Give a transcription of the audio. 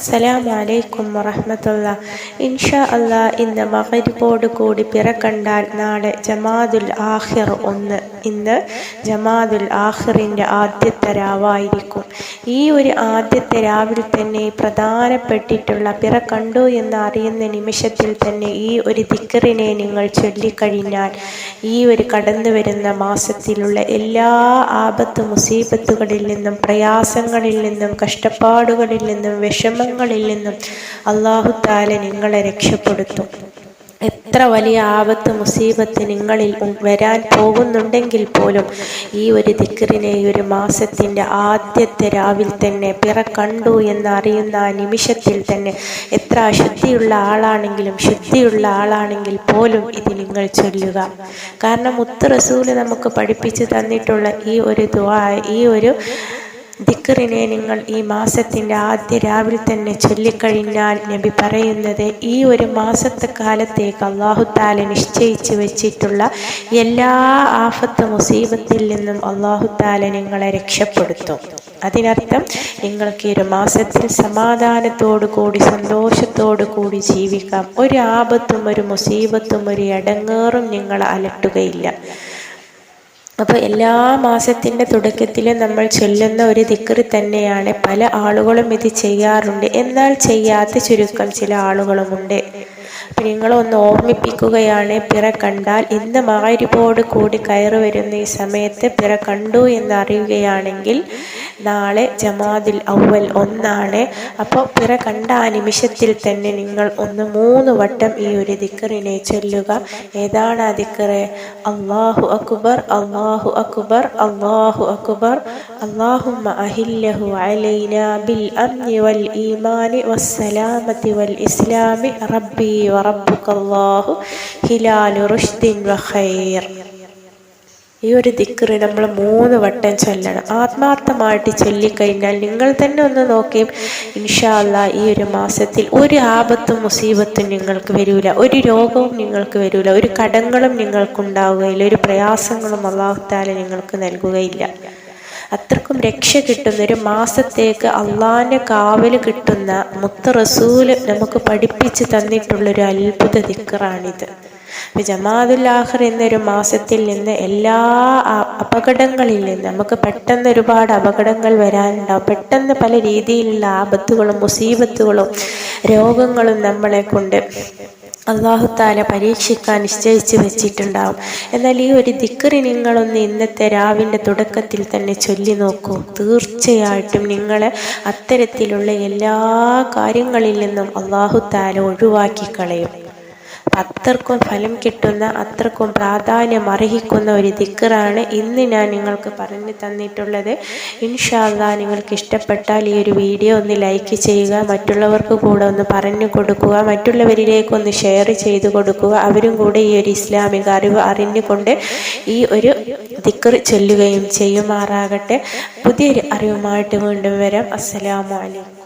അസ്സലാമു അലൈക്കും വറഹമത്തുള്ള. ഇൻഷാ അല്ലാ ഇന്ന് മകരിപ്പോട് കൂടി പിറക്കണ്ടാൽ നാളെ ജമാദുൽ ആഹിർ ഒന്ന്. ഇന്ന് ജമാദുൽ ആഹിറിന്റെ ആദ്യത്തെ രാവായിരിക്കും. ഈ ഒരു ആദ്യത്തെ രാവിൽ തന്നെ പ്രധാനപ്പെട്ടിട്ടുള്ള പിറ കണ്ടു എന്ന് അറിയുന്ന നിമിഷത്തിൽ തന്നെ ഈ ഒരു ദിക്കറിനെ നിങ്ങൾ ചൊല്ലിക്കഴിഞ്ഞാൽ ഈ ഒരു കടന്നു വരുന്ന മാസത്തിലുള്ള എല്ലാ ആപത്ത് മുസീബത്തുകളിൽ നിന്നും പ്രയാസങ്ങളിൽ നിന്നും കഷ്ടപ്പാടുകളിൽ നിന്നും വിഷമങ്ങളിൽ നിന്നും അള്ളാഹു താല നിങ്ങളെ രക്ഷപ്പെടുത്തും. എത്ര വലിയ ആപത്ത് മുസീബത്ത് നിങ്ങളിൽ വരാൻ പോകുന്നുണ്ടെങ്കിൽ പോലും ഈ ഒരു ദിക്കറിനെ ഈ ഒരു മാസത്തിന്റെ ആദ്യത്തെ രാവിൽ തന്നെ പിറ കണ്ടു എന്നറിയുന്ന ആ നിമിഷത്തിൽ തന്നെ എത്ര അശുദ്ധിയുള്ള ആളാണെങ്കിലും ശുദ്ധിയുള്ള ആളാണെങ്കിൽ പോലും ഇത് നിങ്ങൾ ചൊല്ലുക. കാരണം മുത്ത് റസൂൽ നമുക്ക് പഠിപ്പിച്ചു തന്നിട്ടുള്ള ഈ ഒരു ദ്വാ ഈ ഒരു ദിക്കറിനെ നിങ്ങൾ ഈ മാസത്തിന്റെ ആദ്യ രാവിലെ തന്നെ ചൊല്ലിക്കഴിഞ്ഞാൽ നബി പറയുന്നത് ഈ ഒരു മാസത്തെ കാലത്തേക്ക് അള്ളാഹു താല നിശ്ചയിച്ച് വെച്ചിട്ടുള്ള എല്ലാ ആഫത്ത് മുസീബത്തിൽ നിന്നും അള്ളാഹു താല നിങ്ങളെ രക്ഷപ്പെടുത്തും. അതിനർത്ഥം നിങ്ങൾക്ക് ഈ ഒരു മാസത്തിൽ സമാധാനത്തോടു കൂടി സന്തോഷത്തോടു കൂടി ജീവിക്കാം. ഒരു ആപത്തും ഒരു മുസീബത്തും ഒരു ഇടങ്ങേറും നിങ്ങളെ അലട്ടുകയില്ല. അപ്പോൾ എല്ലാ മാസത്തിന്റെ തുടക്കത്തിൽ നമ്മൾ ചൊല്ലുന്ന ഒരു ദിക്കറി തന്നെയാണ്. പല ആളുകളും ഇത് ചെയ്യാറുണ്ട്. എന്നാൽ ചെയ്യാത്ത ചുരുക്കം ചില ആളുകളുമുണ്ട്. അപ്പം നിങ്ങളൊന്ന് ഓർമ്മിപ്പിക്കുകയാണ് പിറ കണ്ടാൽ ഇന്ന് മാരിപ്പോട് കൂടി കയറി വരുന്ന ഈ സമയത്ത് പിറ കണ്ടു എന്ന് അറിയുകയാണെങ്കിൽ നാളെ ജമാദിൽ ഔവൽ ഒന്നാണ്. അപ്പോൾ പിറ കണ്ട ആ നിമിഷത്തിൽ തന്നെ നിങ്ങൾ ഒന്ന് മൂന്ന് വട്ടം ഈ ഒരു ദിക്കറിനെ ചൊല്ലുക. ഏതാണ് ആ ദിക്കറ്? അള്ളാഹു അക്ബർ അള്ളാഹു അക്ബർ അള്ളാഹു അക്ബർ. അള്ളാഹുമ്മ അഹില്ലഹു അലൈന ബിൽ അംനി വൽ ഈമാനി വസ്സലാമത്തി വൽ ഇസ്ലാമി റബ്ബി വറബ്ബുക അല്ലാഹു ഹിലാലു റുഷ്ദിൻ വഖൈർ ഈ ഒരു ദിക്കറി നമ്മൾ മൂന്ന് വട്ടം ചൊല്ലണം. ആത്മാർത്ഥമായിട്ട് ചൊല്ലിക്കഴിഞ്ഞാൽ നിങ്ങൾ തന്നെ ഒന്ന് നോക്കിയും ഇൻഷാല്ല ഈ ഒരു മാസത്തിൽ ഒരു ആപത്തും മുസീബത്തും നിങ്ങൾക്ക് വരില്ല ഒരു രോഗവും നിങ്ങൾക്ക് വരില്ല ഒരു കടങ്ങളും നിങ്ങൾക്കുണ്ടാവുകയില്ല. ഒരു പ്രയാസങ്ങളും അള്ളാഹുത്താല നിങ്ങൾക്ക് നൽകുകയില്ല. അത്രക്കും രക്ഷ കിട്ടുന്ന ഒരു മാസത്തേക്ക് അള്ളാഹിന്റെ കാവൽ കിട്ടുന്ന മുത്ത റസൂൽ നമുക്ക് പഠിപ്പിച്ച് തന്നിട്ടുള്ളൊരു അത്ഭുത ദിക്കറാണിത് ജമാദുല്ലാഹർ എന്നൊരു മാസത്തിൽ നിന്ന് എല്ലാ അപകടങ്ങളിൽ നിന്ന് നമുക്ക് പെട്ടെന്ന് ഒരുപാട് അപകടങ്ങൾ വരാനുണ്ടാവും. പെട്ടെന്ന് പല രീതിയിലുള്ള ആപത്തുകളും മുസീബത്തുകളും രോഗങ്ങളും നമ്മളെ കൊണ്ട് അള്ളാഹുത്താല പരീക്ഷിക്കാൻ നിശ്ചയിച്ച് വെച്ചിട്ടുണ്ടാവും. എന്നാൽ ഈ ഒരു ദിക്കറി നിങ്ങളൊന്ന് ഇന്നത്തെ രാവിന്റെ തുടക്കത്തിൽ തന്നെ ചൊല്ലി നോക്കൂ. തീർച്ചയായിട്ടും നിങ്ങളെ അത്തരത്തിലുള്ള എല്ലാ കാര്യങ്ങളിൽ നിന്നും അള്ളാഹുത്താല ഒഴിവാക്കി കളയും. അത്രക്കും ഫലം കിട്ടുന്ന അത്രക്കും പ്രാധാന്യം അർഹിക്കുന്ന ഒരു ദിക്കറാണ് ഇന്ന് ഞാൻ നിങ്ങൾക്ക് പറഞ്ഞു തന്നിട്ടുള്ളത്. ഇൻഷാല്ല നിങ്ങൾക്ക് ഇഷ്ടപ്പെട്ടാൽ ഈ ഒരു വീഡിയോ ഒന്ന് ലൈക്ക് ചെയ്യുക മറ്റുള്ളവർക്ക് കൂടെ ഒന്ന് പറഞ്ഞു കൊടുക്കുക മറ്റുള്ളവരിലേക്ക് ഒന്ന് ഷെയർ ചെയ്തു കൊടുക്കുക. അവരും കൂടെ ഈ ഒരു ഇസ്ലാമിക അറിവ് അറിഞ്ഞുകൊണ്ട് ഈ ഒരു ദിക്കർ ചൊല്ലുകയും ചെയ്യുമാറാകട്ടെ. പുതിയൊരു അറിവുമായിട്ട് വീണ്ടും വരാം. അസ്സലാമു അലൈക്കും.